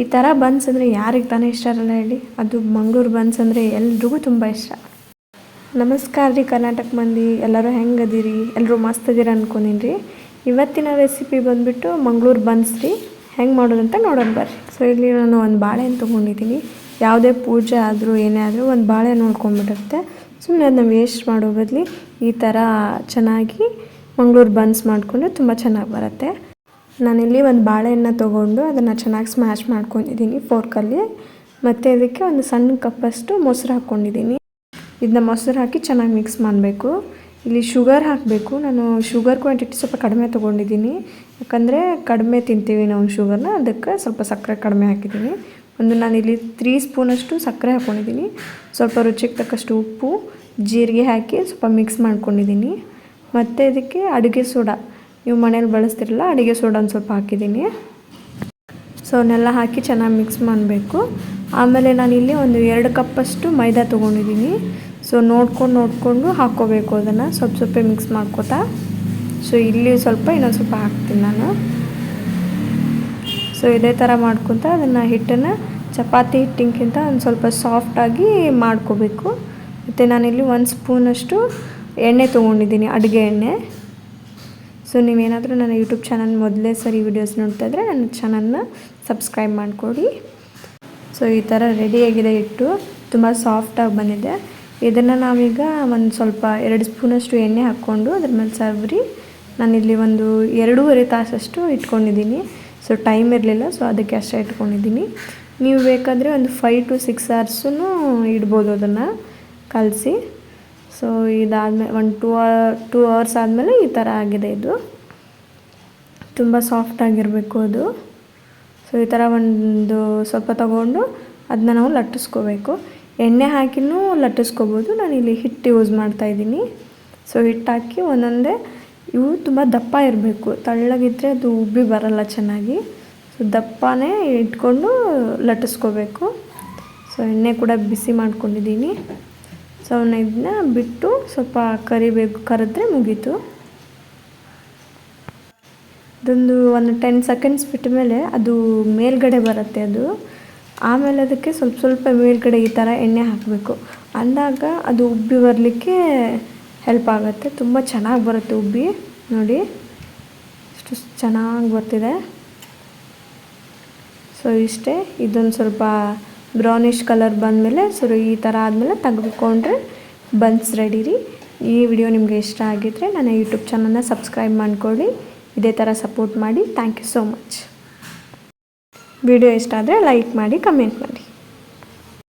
ಈ ಥರ ಬನ್ಸ್ ಅಂದರೆ ಯಾರಿಗೆ ತಾನೇ ಇಷ್ಟ ಇರಲ್ಲ ಹೇಳಿ. ಅದು ಮಂಗಳೂರು ಬನ್ಸ್ ಅಂದರೆ ಎಲ್ರಿಗೂ ತುಂಬ ಇಷ್ಟ. ನಮಸ್ಕಾರ ರೀ ಕರ್ನಾಟಕ ಮಂದಿ. ಎಲ್ಲರೂ ಹೆಂಗೆ ಅದೀರಿ ಎಲ್ಲರೂ ಮಸ್ತ್ ಅದೀರ ಅನ್ಕೊಂಡಿನಿ ರೀ ಇವತ್ತಿನ ರೆಸಿಪಿ ಬಂದುಬಿಟ್ಟು ಮಂಗಳೂರು ಬನ್ಸ್ ರೀ. ಹೆಂಗೆ ಮಾಡೋದಂತ ನೋಡೋಣ ಬರ್ರಿ. ಸೊ ಇಲ್ಲಿ ನಾನು ಒಂದು ಬಾಳೆಹಣ್ಣು ತೊಗೊಂಡಿದ್ದೀನಿ. ಯಾವುದೇ ಪೂಜೆ ಆದರೂ ಏನೇ ಆದರೂ ಒಂದು ಬಾಳೆ ನೋಡ್ಕೊಂಡ್ಬಿಟ್ಟಿರುತ್ತೆ. ಸುಮ್ಮನೆ ಅದನ್ನ ವೇಸ್ಟ್ ಮಾಡೋ ಬದಲಿ ಈ ಥರ ಚೆನ್ನಾಗಿ ಮಂಗಳೂರು ಬನ್ಸ್ ಮಾಡಿಕೊಂಡ್ರೆ ತುಂಬ ಚೆನ್ನಾಗಿ ಬರುತ್ತೆ. ನಾನಿಲ್ಲಿ ಒಂದು ಬಾಳೆಹಣ್ಣ ತೊಗೊಂಡು ಅದನ್ನು ಚೆನ್ನಾಗಿ ಸ್ಮ್ಯಾಶ್ ಮಾಡ್ಕೊಂಡಿದ್ದೀನಿ ಫೋರ್ಕಲ್ಲಿ ಮತ್ತು ಅದಕ್ಕೆ ಒಂದು ಸಣ್ಣ ಕಪ್ಪಷ್ಟು ಮೊಸರು ಹಾಕ್ಕೊಂಡಿದ್ದೀನಿ. ಇದನ್ನ ಮೊಸರು ಹಾಕಿ ಚೆನ್ನಾಗಿ ಮಿಕ್ಸ್ ಮಾಡಬೇಕು. ಇಲ್ಲಿ ಶುಗರ್ ಹಾಕಬೇಕು. ನಾನು ಶುಗರ್ ಕ್ವಾಂಟಿಟಿ ಸ್ವಲ್ಪ ಕಡಿಮೆ ತೊಗೊಂಡಿದ್ದೀನಿ. ಯಾಕಂದರೆ ಕಡಿಮೆ ತಿಂತೀವಿ ನಾವು ಶುಗರ್ನ ಅದಕ್ಕೆ ಸ್ವಲ್ಪ ಸಕ್ಕರೆ ಕಡಿಮೆ ಹಾಕಿದ್ದೀನಿ. ಒಂದು ನಾನಿಲ್ಲಿ ತ್ರೀ ಸ್ಪೂನಷ್ಟು ಸಕ್ಕರೆ ಹಾಕ್ಕೊಂಡಿದ್ದೀನಿ ಸ್ವಲ್ಪ ರುಚಿಗೆ ತಕ್ಕಷ್ಟು ಉಪ್ಪು, ಜೀರಿಗೆ ಹಾಕಿ ಸ್ವಲ್ಪ ಮಿಕ್ಸ್ ಮಾಡ್ಕೊಂಡಿದ್ದೀನಿ. ಮತ್ತು ಇದಕ್ಕೆ ಅಡುಗೆ ಸೋಡಾ. ನೀವು ಮನೇಲಿ ಬಳಸ್ತಿರಲ್ಲ, ಅಡುಗೆ ಸೋಡಾ ಸ್ವಲ್ಪ ಹಾಕಿದ್ದೀನಿ. ಸೊ ಅವನ್ನೆಲ್ಲ ಹಾಕಿ ಚೆನ್ನಾಗಿ ಮಿಕ್ಸ್ ಮಾಡಬೇಕು. ಆಮೇಲೆ ನಾನಿಲ್ಲಿ ಒಂದು ಎರಡು ಕಪ್ಪಷ್ಟು ಮೈದಾ ತೊಗೊಂಡಿದ್ದೀನಿ. ಸೊ ನೋಡ್ಕೊಂಡು ನೋಡಿಕೊಂಡು ಹಾಕ್ಕೋಬೇಕು ಅದನ್ನು. ಸ್ವಲ್ಪ ಸ್ವಲ್ಪ ಮಿಕ್ಸ್ ಮಾಡ್ಕೋತಾ. ಸೊ ಇಲ್ಲಿ ಸ್ವಲ್ಪ ಇನ್ನೊಂದು ಸ್ವಲ್ಪ ಹಾಕ್ತೀನಿ ನಾನು. ಸೊ ಇದೇ ಥರ ಮಾಡ್ಕೊತ ಅದನ್ನು ಹಿಟ್ಟನ್ನು ಚಪಾತಿ ಹಿಟ್ಟಿಗಿಂತ ಒಂದು ಸ್ವಲ್ಪ ಸಾಫ್ಟಾಗಿ ಮಾಡ್ಕೋಬೇಕು. ಮತ್ತು ನಾನಿಲ್ಲಿ ಒಂದು ಸ್ಪೂನಷ್ಟು ಎಣ್ಣೆ ತೊಗೊಂಡಿದ್ದೀನಿ, ಅಡುಗೆ ಎಣ್ಣೆ. ಸೊ ನೀವೇನಾದರೂ ನನ್ನ ಯೂಟ್ಯೂಬ್ ಚಾನಲ್ ಮೊದಲೇ ಸರಿ ವೀಡಿಯೋಸ್ ನೋಡ್ತಾ ಇದ್ದರೆ ನನ್ನ ಚಾನಲ್ನ ಸಬ್ಸ್ಕ್ರೈಬ್ ಮಾಡಿಕೊಡಿ. ಸೊ ಈ ಥರ ರೆಡಿಯಾಗಿದೆ ಹಿಟ್ಟು. ತುಂಬ ಸಾಫ್ಟಾಗಿ ಬಂದಿದೆ. ಇದನ್ನು ನಾವೀಗ ಒಂದು ಸ್ವಲ್ಪ ಎರಡು ಸ್ಪೂನಷ್ಟು ಎಣ್ಣೆ ಹಾಕ್ಕೊಂಡು ಅದ್ರ ಮೇಲೆ ಸರ್ವರಿ. ನಾನಿಲ್ಲಿ ಒಂದು ಎರಡೂವರೆ ತಾಸಷ್ಟು ಇಟ್ಕೊಂಡಿದ್ದೀನಿ. ಸೊ ಟೈಮ್ ಇರಲಿಲ್ಲ, ಸೊ ಅದಕ್ಕೆ ಅಷ್ಟೇ ಇಟ್ಕೊಂಡಿದ್ದೀನಿ. ನೀವು ಬೇಕಾದರೆ ಒಂದು ಫೈವ್ ಟು ಸಿಕ್ಸ್ ಅವರ್ಸೂ ಇಡ್ಬೋದು ಅದನ್ನು ಕಲಸಿ. ಸೊ ಇದಾದಮೇಲೆ ಒಂದು ಟೂ ಟೂ ಅವರ್ಸ್ ಆದಮೇಲೆ ಈ ಥರ ಆಗಿದೆ ಇದು. ತುಂಬ ಸಾಫ್ಟಾಗಿರಬೇಕು ಅದು. ಸೊ ಈ ಥರ ಒಂದು ಸ್ವಲ್ಪ ತಗೊಂಡು ಅದನ್ನ ನಾವು ಲಟ್ಟಿಸ್ಕೋಬೇಕು. ಎಣ್ಣೆ ಹಾಕಿನೂ ಲಟ್ಟಿಸ್ಕೋಬೋದು. ನಾನು ಇಲ್ಲಿ ಹಿಟ್ಟು ಯೂಸ್ ಮಾಡ್ತಾಯಿದ್ದೀನಿ ಸೊ ಹಿಟ್ಟು ಹಾಕಿ ಒಂದೊಂದೇ, ಇವು ತುಂಬ ದಪ್ಪ ಇರಬೇಕು. ತಳ್ಳಗಿದ್ರೆ ಅದು ಉಬ್ಬಿ ಬರಲ್ಲ ಚೆನ್ನಾಗಿ. ಸೊ ದಪ್ಪನೇ ಇಟ್ಕೊಂಡು ಲಟ್ಟಿಸ್ಕೋಬೇಕು. ಸೊ ಎಣ್ಣೆ ಕೂಡ ಬಿಸಿ ಮಾಡ್ಕೊಂಡಿದ್ದೀನಿ. ಸೊ ಅವನ್ನ ಇದನ್ನ ಬಿಟ್ಟು ಸ್ವಲ್ಪ ಕರಿಬೇಕು, ಕರೆದ್ರೆ ಮುಗೀತು. ಅದೊಂದು ಒಂದು ಟೆನ್ ಸೆಕೆಂಡ್ಸ್ ಬಿಟ್ಟ ಮೇಲೆ ಅದು ಮೇಲ್ಗಡೆ ಬರುತ್ತೆ ಅದು. ಆಮೇಲೆ ಅದಕ್ಕೆ ಸ್ವಲ್ಪ ಸ್ವಲ್ಪ ಮೇಲ್ಗಡೆ ಈ ಥರ ಎಣ್ಣೆ ಹಾಕಬೇಕು. ಅಂದಾಗ ಅದು ಉಬ್ಬಿ ಬರಲಿಕ್ಕೆ ಹೆಲ್ಪ್ ಆಗುತ್ತೆ. ತುಂಬ ಚೆನ್ನಾಗಿ ಬರುತ್ತೆ ಉಬ್ಬಿ. ನೋಡಿ, ಇಷ್ಟು ಚೆನ್ನಾಗಿ ಬರ್ತಿದೆ. ಸೊ ಇಷ್ಟೇ. ಇದೊಂದು ಸ್ವಲ್ಪ ಬ್ರೌನಿಷ್ ಕಲರ್ ಬಂದಮೇಲೆ ಸೊ ಈ ಥರ ಆದಮೇಲೆ ತೆಗೆದುಕೊಂಡ್ರೆ ಬನ್ಸ್ ರೆಡಿ ರೀ. ಈ ವಿಡಿಯೋ ನಿಮಗೆ ಇಷ್ಟ ಆಗಿದ್ದರೆ ನನ್ನ ಯೂಟ್ಯೂಬ್ ಚಾನಲ್ನ ಸಬ್ಸ್ಕ್ರೈಬ್ ಮಾಡ್ಕೊಳ್ಳಿ. ಇದೇ ಥರ ಸಪೋರ್ಟ್ ಮಾಡಿ. Thank you so much video ಇಷ್ಟ ಆದರೆ ಲೈಕ್ ಮಾಡಿ ಕಮೆಂಟ್ ಮಾಡಿ.